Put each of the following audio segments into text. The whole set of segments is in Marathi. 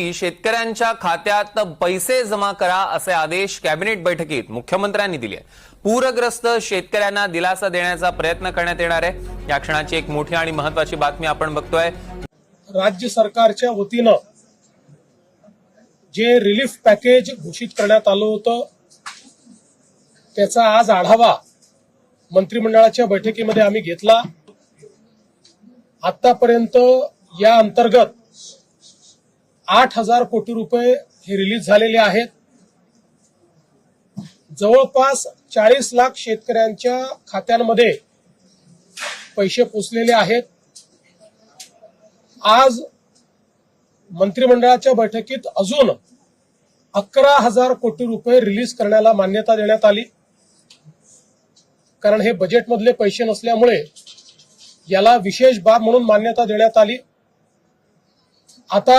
शेतकऱ्यांच्या खात्यात पैसे जमा करा असे आदेश कॅबिनेट बैठकीत मुख्यमंत्र्यांनी दिले पूरग्रस्त शेतकऱ्यांना दिलासा देण्याचा प्रयत्न करण्यात येणार आहे. या क्षणाची एक मोठी आणि महत्वाची बातमी आपण बघतोय. राज्य सरकारच्या वतीनं जे रिलीफ पॅकेज घोषित करण्यात आलं होतं त्याचा आज आढावा मंत्रिमंडळाच्या बैठकीमध्ये आम्ही घेतला. आतापर्यंत या अंतर्गत आठ हजार कोटी रुपये हे रिलीज झालेले आहेत. जवळपास चाळीस लाख शेतकऱ्यांच्या खात्यांमध्ये पैसे पोचलेले आहेत. आज मंत्रिमंडळाच्या बैठकीत अजून अकरा हजार कोटी रुपये रिलीज करण्याला मान्यता देण्यात आली. कारण हे बजेटमधले पैसे नसल्यामुळे याला विशेष बाब म्हणून मान्यता देण्यात आली. आता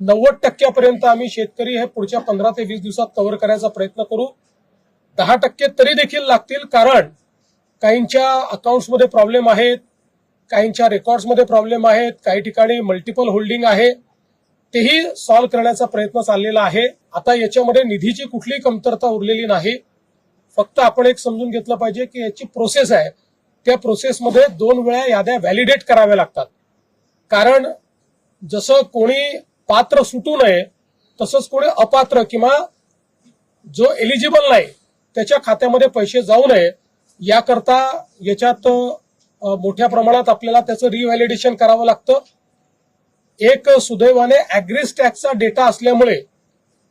नव्वद टक्क्यापर्यंत आम्ही शेतकरी हे पुढच्या पंधरा ते वीस दिवसात कव्हर करायचा प्रयत्न करू. दहा टक्के तरी देखील लागतील कारण काहींच्या अकाउंट्समध्ये प्रॉब्लेम आहेत काहींच्या रेकॉर्ड्समध्ये प्रॉब्लेम आहेत काही ठिकाणी मल्टिपल होल्डिंग आहे. तेही सॉल्व्ह करण्याचा प्रयत्न चाललेला आहे. आता याच्यामध्ये निधीची कुठलीही कमतरता उरलेली नाही. फक्त आपण एक समजून घेतलं पाहिजे की याची प्रोसेस आहे. त्या प्रोसेसमध्ये दोन वेळा याद्या व्हॅलिडेट कराव्या लागतात. कारण जसं कोणी पात्र सुटू नये तसंच कोणी अपात्र किंवा जो एलिजिबल नाही त्याच्या खात्यामध्ये पैसे जाऊ नये याकरता याच्यात मोठ्या प्रमाणात आपल्याला त्याचं रिव्हॅलिडेशन करावं लागतं. एक सुदैवाने टॅक्सचा डेटा असल्यामुळे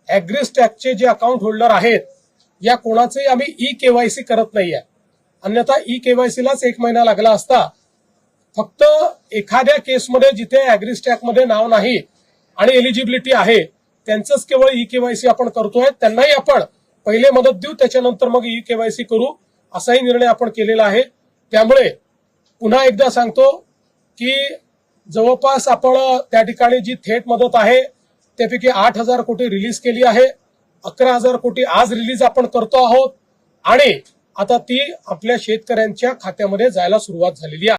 टॅक्सचे जे अकाउंट होल्डर आहेत या कोणाचंही आम्ही ई केवायसी करत नाहीये. अन्यथा ई केवायसीलाच एक महिना लागला असता फक्त एखाद्या केसमध्ये जिथे मध्ये नाव नाही आणि एलिजिबिलिटी आहे त्यांचंच केवळ ई केवायसी आपण करतोय त्यांनाही आपण पहिले मदत देऊ त्याच्यानंतर मग ई केवायसी करू असाही निर्णय आपण केलेला आहे. त्यामुळे पुन्हा एकदा सांगतो की जवळपास आपण त्या ठिकाणी जी थेट मदत आहे त्यापैकी आठ हजार कोटी रिलीज केली आहे. अकरा हजार कोटी आज रिलीज आपण करतो आहोत. आणि आता ती आपल्या शेतकऱ्यांच्या खात्यामध्ये जायला सुरुवात झालेली आहे.